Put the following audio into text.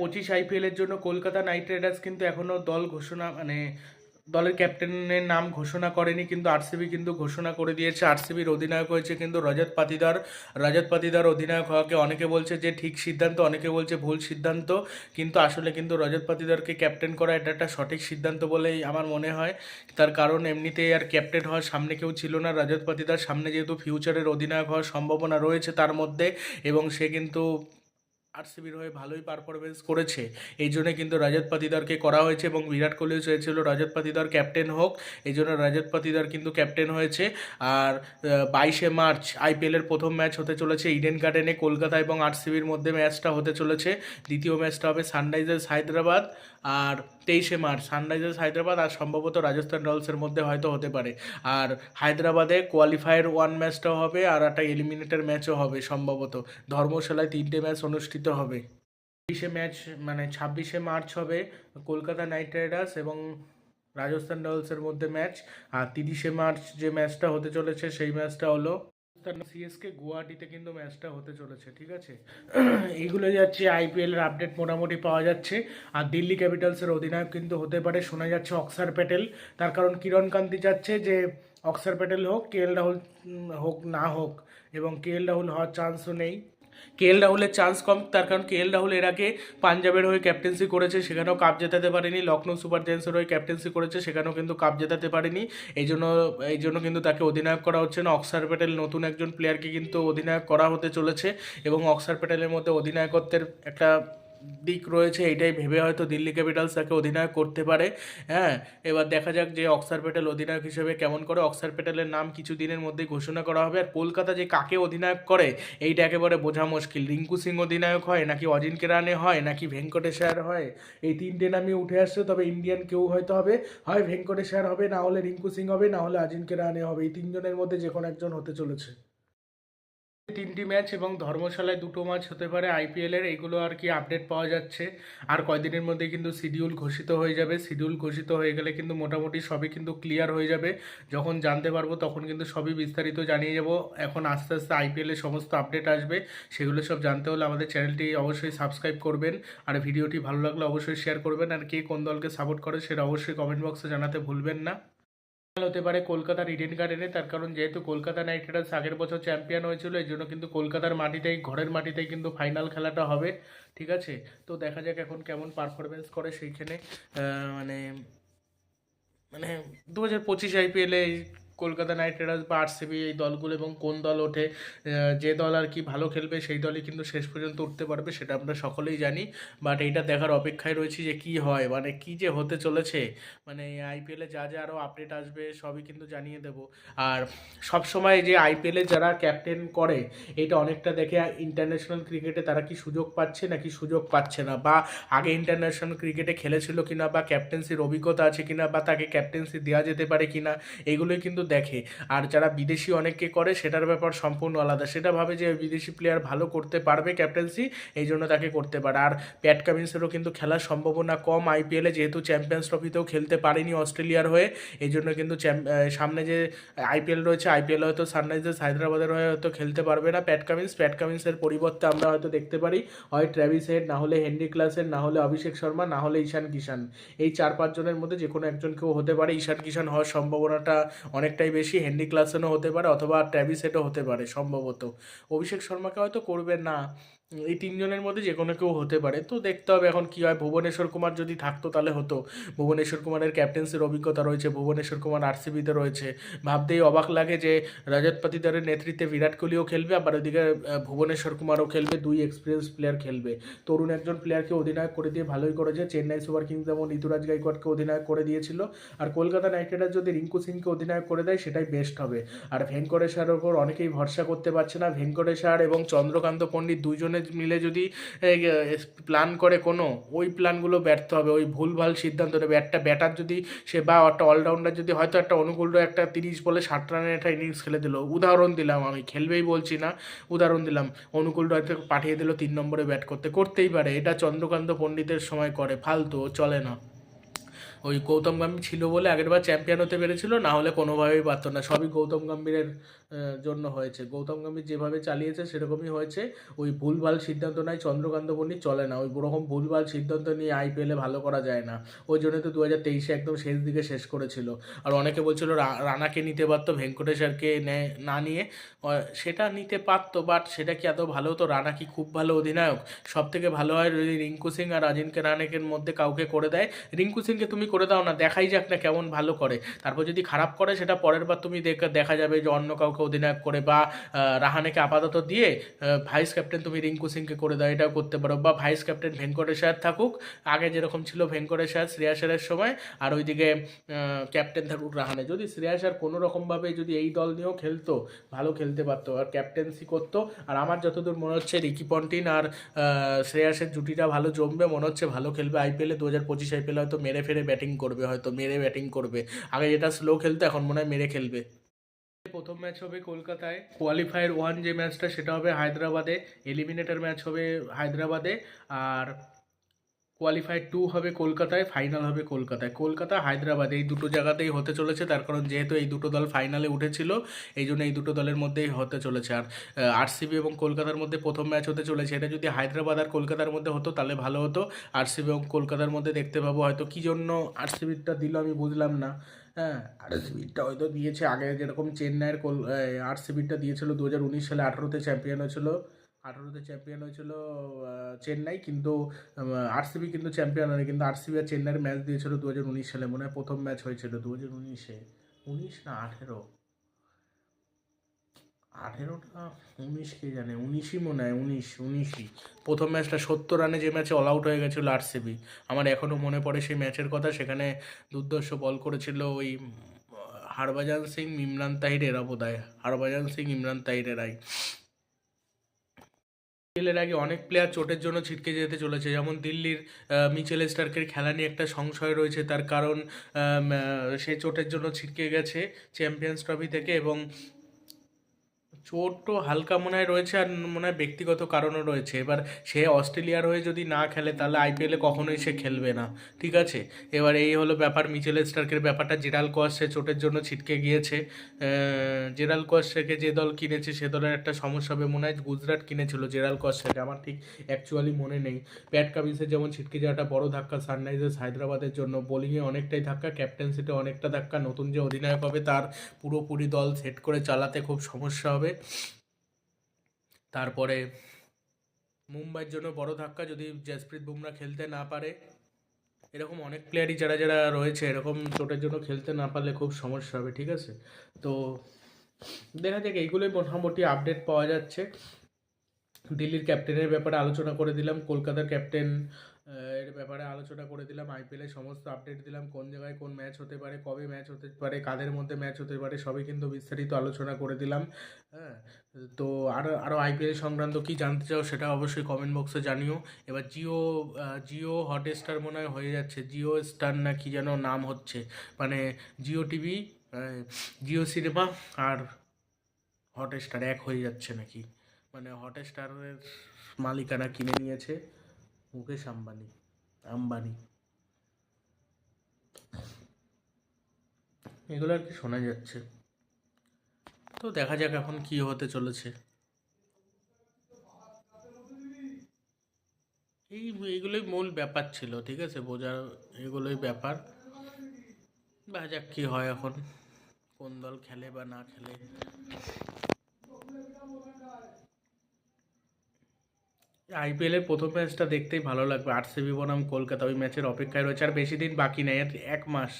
পঁচিশ আইপিএলের জন্য কলকাতা নাইট রাইডার্স কিন্তু এখনও দল ঘোষণা মানে দলের ক্যাপ্টেনের নাম ঘোষণা করেনি, কিন্তু আরসিবি কিন্তু ঘোষণা করে দিয়েছে। আরসিবির অধিনায়ক হয়েছে কিন্তু রজত পাতিদার। রজত পাতিদার অধিনায়ক হওয়াকে অনেকে বলছে যে ঠিক সিদ্ধান্ত, অনেকে বলছে ভুল সিদ্ধান্ত, কিন্তু আসলে কিন্তু রজত পাতিদারকে ক্যাপ্টেন করা এটা একটা সঠিক সিদ্ধান্ত বলেই আমার মনে হয়। তার কারণ এমনিতেই আর ক্যাপ্টেন হওয়ার সামনে কেউ ছিল না। রজত পাতিদার সামনে যেহেতু ফিউচারের অধিনায়ক হওয়ার সম্ভাবনা রয়েছে তার মধ্যে, এবং সে কিন্তু আরসিবির হয়ে ভালোই পারফরমেন্স করেছে। এই জন্য কিন্তু রাজত পাতিদারকে করা হয়েছে এবং বিরাট কোহলিও চেয়েছিল রাজত পাতিদার ক্যাপ্টেন হোক, এই জন্য রাজত পাতিদার কিন্তু ক্যাপ্টেন হয়েছে। আর বাইশে মার্চ আইপিএলের প্রথম ম্যাচ হতে চলেছে ইডেন গার্ডেনে কলকাতা এবং আরসিবির মধ্যে ম্যাচটা হতে চলেছে। দ্বিতীয় ম্যাচটা হবে সানরাইজার্স হায়দ্রাবাদ। আর তেইশে মার্চ, সানরাইজার্স হায়দ্রাবাদ আর সম্ভবত রাজস্থান রয়্যালসের মধ্যে হয়তো হতে পারে। আর হায়দ্রাবাদে কোয়ালিফায়ার ওয়ান ম্যাচটাও হবে আর একটা এলিমিনেটার ম্যাচও হবে সম্ভবত। ধর্মশালায় তিনটে ম্যাচ অনুষ্ঠিত হবে। ছাব্বিশে ম্যাচ মানে ছাব্বিশে মার্চ হবে কলকাতা নাইট রাইডার্স এবং রাজস্থান রয়্যালসের মধ্যে ম্যাচ আর তিরিশে মার্চ যে ম্যাচটা হতে চলেছে সেই ম্যাচটা হলো সিএসকে গুয়াহাটিতে কিন্তু ম্যাচটা হতে চলেছে, ঠিক আছে? এইগুলো যাচ্ছে আইপিএল এর আপডেট মোটামুটি পাওয়া যাচ্ছে, আর দিল্লি ক্যাপিটালসের অধিনায়ক কিন্তু হতে পারে, শোনা যাচ্ছে অক্সার প্যাটেল। তার কারণ কিরণ কান্তি যাচ্ছে যে অক্সার প্যাটেল হোক, কে এল রাহুল হোক না হোক, এবং কে এল রাহুল হওয়ার চান্সও নেই। কে এল রাহুলের চান্স কম, তার কারণ কে এল রাহুল এর আগে পাঞ্জাবের হয়ে ক্যাপ্টেন্সি করেছে, সেখানেও কাপ জেতাতে পারেনি। লখনৌ সুপার জায়ান্টসের হয়ে ক্যাপ্টেন্সি করেছে, সেখানেও কিন্তু কাপ জেতাতে পারেনি। এই জন্য এই জন্য কিন্তু তাকে অধিনায়ক করা হচ্ছে না। অক্সার প্যাটেল নতুন একজন প্লেয়ারকে কিন্তু অধিনায়ক করা হতে চলেছে এবং অক্সার প্যাটেলের মধ্যে অধিনায়কত্বের একটা দিক রয়েছে এইটাই ভেবে হয়তো দিল্লি ক্যাপিটালস তাকে অধিনায়ক করতে পারে। হ্যাঁ এবার দেখা যাক যে অক্সার প্যাটেল অধিনায়ক হিসেবে কেমন করে অক্সার প্যাটেলের নাম কিছু দিনের মধ্যে ঘোষণা করা হবে। আর কলকাতা যে কাকে অধিনায়ক করে, এইটা একেবারে বোঝা মুশকিল। রিঙ্কু সিং অধিনায়ক হয়, নাকি অজিনকে রানে হয়, নাকি ভেঙ্কটেশ আয়ার হয়? এই তিনটে নামই উঠে আসছে, তবে ইন্ডিয়ান কেউ হয়তো হবে। হয় ভেঙ্কটেশ আয়ার হবে, না হলে রিঙ্কু সিং হবে, না হলে অজিনকে রানে হবে। এই তিনজনের মধ্যে যে কোনো একজন হতে চলেছে। তিনটি ম্যাচ এবং ধর্মশালায় দুটো ম্যাচ হতে পারে আইপিএলের এইগুলো আর কি আপডেট পাওয়া যাচ্ছে। আর কয়দিনের মধ্যে কিন্তু শিডিউল ঘোষিত হয়ে যাবে। শিডিউল ঘোষিত হয়ে গেলে কিন্তু মোটামুটি সবই কিন্তু ক্লিয়ার হয়ে যাবে। যখন জানতে পারব তখন কিন্তু সবই বিস্তারিত জানিয়ে যাব। এখন আস্তে আস্তে আইপিএলের সমস্ত আপডেট আসবে। সেগুলো সব জানতে হলে আমাদের চ্যানেলটি অবশ্যই সাবস্ক্রাইব করবেন। আর ভিডিওটি ভালো লাগলে অবশ্যই শেয়ার করবেন। আর কে কোন দলকে সাপোর্ট করে সেটা অবশ্যই কমেন্ট বক্সে জানাতে ভুলবেন না। হতে পারে কলকাতার ইডেন গার্ডেনে তার কারণ যেহেতু কলকাতা নাইট রাইডার্স আগের বছর চ্যাম্পিয়ন হয়েছিল, এই জন্য কিন্তু কলকাতার মাটিতেই, ঘরের মাটিতেই কিন্তু ফাইনাল খেলাটা হবে। ঠিক আছে? তো দেখা যাক এখন কেমন পারফরমেন্স করে সেইখানে। মানে মানে দু হাজার পঁচিশ আইপিএলে কলকাতা নাইট রাইডার্স বা আরসিবি এই দলগুলো এবং কোন দল ওঠে যে দল আর কি ভালো খেলবে সেই দলই কিন্তু শেষ পর্যন্ত উঠতে পারবে সেটা আমরা সকলেই জানি। বাট এইটা দেখার অপেক্ষায় রয়েছি যে কি হয় মানে কি যে হতে চলেছে মানে আইপিএলে যা যা আরও আপডেট আসবে সবই কিন্তু জানিয়ে দেবো। আর সব সময় যে আইপিএলে যারা ক্যাপ্টেন করে, এটা অনেকটা দেখে ইন্টারন্যাশনাল ক্রিকেটে তারা কি সুযোগ পাচ্ছে নাকি সুযোগ পাচ্ছে না? বা আগে ইন্টারন্যাশনাল ক্রিকেটে খেলেছিল কিনা বা ক্যাপ্টেন্সির অভিজ্ঞতা আছে কিনা বা তাকে ক্যাপ্টেন্সি দেওয়া যেতে পারে কিনা, এগুলোই কিন্তু দেখে। আর যারা বিদেশি অনেককে করে, সেটার ব্যাপার সম্পূর্ণ আলাদা। সেটা ভাবে যে বিদেশি প্লেয়ার ভালো করতে পারবে ক্যাপ্টেন্সি এই জন্য তাকে করতে পারে। আর প্যাট কামিন্সেরও কিন্তু খেলার সম্ভাবনা কম আইপিএলে যেহেতু চ্যাম্পিয়ন্স ট্রফিতেও খেলতে পারেনি অস্ট্রেলিয়ার হয়ে। এই জন্য কিন্তু সামনে যে আইপিএল রয়েছে আইপিএল হয়তো সানরাইজার্স হায়দ্রাবাদের হয়ে হয়তো খেলতে পারবে না প্যাট কামিন্স প্যাট কামিন্সের পরিবর্তে আমরা হয়তো দেখতে পারি, হয় ট্র্যাভিস হেড না হলে হেনরি ক্লাসের না হলে অভিষেক শর্মা না হলে ঈশান কিষান এই চার পাঁচজনের মধ্যে যে কোনো একজন কেউ হতে পারে। ঈশান কিষান হওয়ার সম্ভাবনাটা অনেকটাই বেশি হেনরি ক্লাসেনও হতে পারে অথবা ট্র্যাভিস হতে পারে সম্ভবত। অভিষেক শর্মাকে হয়তো করবে না। এই তিনজনের মধ্যে যে কোনো কেউ হতে পারে। তো দেখতে হবে এখন কী হয়। ভুবনেশ্বর কুমার যদি থাকতো তাহলে হতো। ভুবনেশ্বর কুমারের ক্যাপ্টেন্সির অভিজ্ঞতা রয়েছে। ভুবনেশ্বর কুমার আরসিবিতে রয়েছে। ভাবতেই অবাক লাগে যে রজত পাতিদারের নেতৃত্বে বিরাট কোহলিও খেলবে, আবার ওদিকে ভুবনেশ্বর কুমারও খেলবে। দুই এক্সপিরিয়েন্স প্লেয়ার খেলবে। তরুণ একজন প্লেয়ারকে অধিনায়ক করে দিয়ে ভালোই করেছে। চেন্নাই সুপার কিংস যেমন ঋতুরাজ গাইকোয়াড়কে অধিনায়ক করে দিয়েছিল। আর কলকাতা নাইট রাইডার্স যদি রিঙ্কু সিংকে অধিনায়ক করে দেয়, সেটাই বেস্ট হবে। আর ভেঙ্কটেশ্বরের ওপর অনেকেই ভরসা করতে পারছে না। ভেঙ্কটেশ্বর এবং চন্দ্রকান্ত পণ্ডিত দুইজনে মিলে যদি প্ল্যান করে কোনো, ওই প্ল্যানগুলো ব্যর্থ হবে, ওই ভুলভাল সিদ্ধান্ত নেবে। একটা ব্যাটার যদি সে বা একটা অলরাউন্ডার যদি হয়তো একটা অনুকূল একটা তিরিশ বলে ষাট রানের একটা ইনিংস খেলে দিল। উদাহরণ দিলাম আমি, খেলবেই বলছি না, উদাহরণ দিলাম। অনুকূল হয়তো পাঠিয়ে দিল তিন নম্বরে ব্যাট করতে। করতেই পারে, এটা চন্দ্রকান্ত পণ্ডিতের সময় করে, ফালতু চলে না। ওই গৌতম গম্ভীর ছিল বলে আগেরবার চ্যাম্পিয়ন হতে পেরেছিল, না হলে কোনোভাবেই পারতো না। সবই গৌতম গম্ভীরের জন্য হয়েছে। গৌতম গম্ভীর যেভাবে চালিয়েছে, সেরকমই হয়েছে। ওই ভুলভাল সিদ্ধান্ত নেয় চন্দ্রকান্ত পণ্ডিত চলে না। ওই ওরকম ভুলভাল সিদ্ধান্ত নিয়ে আইপিএলে ভালো করা যায় না। ওই জন্য তো দু হাজার তেইশে একদম শেষ দিকে শেষ করেছিল। আর অনেকে বলছিল রানাকে নিতে পারতো, ভেঙ্কটেশ্বরকে নেয় না নিয়ে। সেটা নিতে পারতো, বাট সেটা কি এত ভালো হতো? রানা কি খুব ভালো অধিনায়ক? সব থেকে ভালো হয় যদি রিঙ্কু সিং আর অজিনকে রানাকের মধ্যে কাউকে করে দেয়। রিঙ্কু সিংকে তুমি করে দাও না, দেখাই যাক না কেমন ভালো করে। তারপর যদি খারাপ করে, সেটা পরের বার তুমি দেখা দেখা যাবে যে অন্য কাউকে অধিনায়ক করে বা রাহানেকে আপাতত দিয়ে ভাইস ক্যাপ্টেন তুমি রিঙ্কু সিংকে করে দাও, এটাও করতে পারো। বা ভাইস ক্যাপ্টেন ভেঙ্কটেশ্বর থাকুক, আগে যেরকম ছিল ভেঙ্কটেশ্বর শ্রেয়াসের সময়, আর ওইদিকে ক্যাপ্টেন থাকুক রাহানে যদি শ্রেয়াস আর কোনো রকমভাবে যদি এই দল নিয়েও খেলতো, ভালো খেলতে পারতো, আর ক্যাপ্টেন্সি করতো, আর আমার যতদূর মনে হচ্ছে, রিকি পন্টিন আর শ্রেয়াসের জুটিটা ভালো জমবে, মনে হচ্ছে ভালো খেলবে। আইপিএলে দু হাজার পঁচিশ আইপিএলে হয়তো মেরে ফেরে ব্যাটিং করবে, হয়তো মেরে ব্যাটিং করবে। আগে যেটা স্লো খেলতো, এখন মনে হয় মেরে খেলবে। প্রথম ম্যাচ হবে কলকাতায়। কোয়ালিফায়ার ওয়ান যে ম্যাচটা সেটা হবে হায়দ্রাবাদে। এলিমিনেটর ম্যাচ হবে হায়দ্রাবাদে। আর কোয়ালিফায়ার টু হবে কলকাতায় ফাইনাল হবে কলকাতায়। কলকাতা, হায়দ্রাবাদ, এই দুটো জায়গাতেই হতে চলেছে। তার কারণ যেহেতু এই দুটো দল ফাইনালে উঠেছিল, এই জন্য এই দুটো দলের মধ্যেই হতে চলেছে। আর আরসিবি এবং কলকাতার মধ্যে প্রথম ম্যাচ হতে চলেছে। এটা যদি হায়দ্রাবাদ আর কলকাতার মধ্যে হতো, তাহলে ভালো হতো। আরসিবি এবং কলকাতার মধ্যে দেখতে পাবো হয়তো। কী জন্য আরসিবিটা দিল আমি বুঝলাম না। হ্যাঁ আরসিবিটা হয়তো দিয়েছে আগে যেরকম চেন্নাইয়ের কল আরসিবিটা দিয়েছিল দু হাজার উনিশ সালে আঠারোতে চ্যাম্পিয়ন হয়েছিল, আঠারোতে চ্যাম্পিয়ন হয়েছিল চেন্নাই কিন্তু আরসিবি কিন্তু চ্যাম্পিয়ন হয়নি, কিন্তু আরসিবি আর চেন্নাইয়ের ম্যাচ দিয়েছিল দু হাজার উনিশ সালে, মনে হয় প্রথম ম্যাচ হয়েছিল দু হাজার উনিশে। উনিশ না আঠেরো? আঠেরোটা? উনিশ কে জানে? উনিশই মনে হয় উনিশ উনিশই। প্রথম ম্যাচটা সত্তর রানে যে ম্যাচে অল আউট হয়ে গেছিল আরসিবি। আমার এখনও মনে পড়ে সেই ম্যাচের কথা সেখানে দুর্দর্শ বল করেছিল ওই উম, হরভজন সিং ইমরান তাহির এরা বোধ হরভজন সিং ইমরান তাহির এরাই আইপিএলের আগে অনেক প্লেয়ার চোটের জন্য ছিটকে যেতে চলেছে। যেমন দিল্লির মিচেল স্টার্কের খেলা নিয়ে একটা সংশয় রয়েছে। তার কারণ সে চোটের জন্য ছিটকে গেছে চ্যাম্পিয়ন্স ট্রফি থেকে এবং চোট তো হালকা মনে হয় রয়েছে আর মনে হয় ব্যক্তিগত কারণও রয়েছে। এবার সে অস্ট্রেলিয়ার হয়ে যদি না খেলে, তাহলে আইপিএলে কখনোই সে খেলবে না। ঠিক আছে? এবার এই হলো ব্যাপার, মিচেল স্টার্কের ব্যাপারটা। জেরাল কোয়াস সে চোটের জন্য ছিটকে গিয়েছে। জেরাল কোয়াসকে যে দল কিনেছে, সে দলের একটা সমস্যা হবে। মনে হয় গুজরাট কিনেছিল জেরাল কোয়াসকে আমার ঠিক অ্যাকচুয়ালি মনে নেই। প্যাট কামিন্সের যেমন ছিটকে যাওয়াটা বড় ধাক্কা, সানরাইজার্স হায়দ্রাবাদের জন্য। বোলিংয়ে অনেকটাই ধাক্কা, ক্যাপ্টেন্সিতে অনেকটা ধাক্কা। নতুন যে অধিনায়ক হবে, তার পুরোপুরি দল সেট করে চালাতে খুব সমস্যা হবে। তারপরে মুম্বাইয়ের জন্য বড় ধাক্কা যদি জসপ্রীত বুমরা খেলতে না পারে। এরকম অনেক প্লেয়ারই যারা যারা রয়েছে, এরকম চোটের জন্য খেলতে না পারলে খুব সমস্যা হবে, ঠিক আছে? তো দেখা যাক, এইগুলোই মোটামুটি আপডেট পাওয়া যাচ্ছে। দিল্লির ক্যাপ্টেনের ব্যাপারে আলোচনা করে দিলাম, কলকাতার ক্যাপ্টেন এর ব্যাপারে আলোচনা করে দিলাম আইপিএলের সমস্ত আপডেট দিলাম, কোন জায়গায় কোন ম্যাচ হতে পারে, কবে ম্যাচ হতে পারে, কাদের মধ্যে ম্যাচ হতে পারে, সবই কিন্তু বিস্তারিত আলোচনা করে দিলাম হ্যাঁ? তো আরও আরও আইপিএল সংক্রান্ত কি জানতে চাও সেটা অবশ্যই কমেন্ট বক্সে জানিও। এবার জিও জিও হটস্টার মনে হয় হয়ে যাচ্ছে জিও স্টার না কি যেন নাম হচ্ছে মানে জিও টিভি জিও সিনেমা আর হটস্টার এক হয়ে যাচ্ছে নাকি মানে হটস্টারের মালিকানা কিনে নিয়েছে। মুকেশ আম্বানি আম্বানি। এগুলো আর কি শোনা যাচ্ছে। তো দেখা যাক এখন কি হতে চলেছে। এই এইগুলোই মূল ব্যাপার ছিল, ঠিক আছে? বোঝার এগুলোই ব্যাপার। দেখা যাক কি হয় এখন, কোন দল খেলে বা না খেলে। আইপিএল এর প্রথম ম্যাচটা দেখতেই ভালো লাগবে। আরসিবি বনাম কলকাতা, ওই ম্যাচের অপেক্ষায় রয়েছে, আর বেশি দিন বাকি নেই, এক মাস।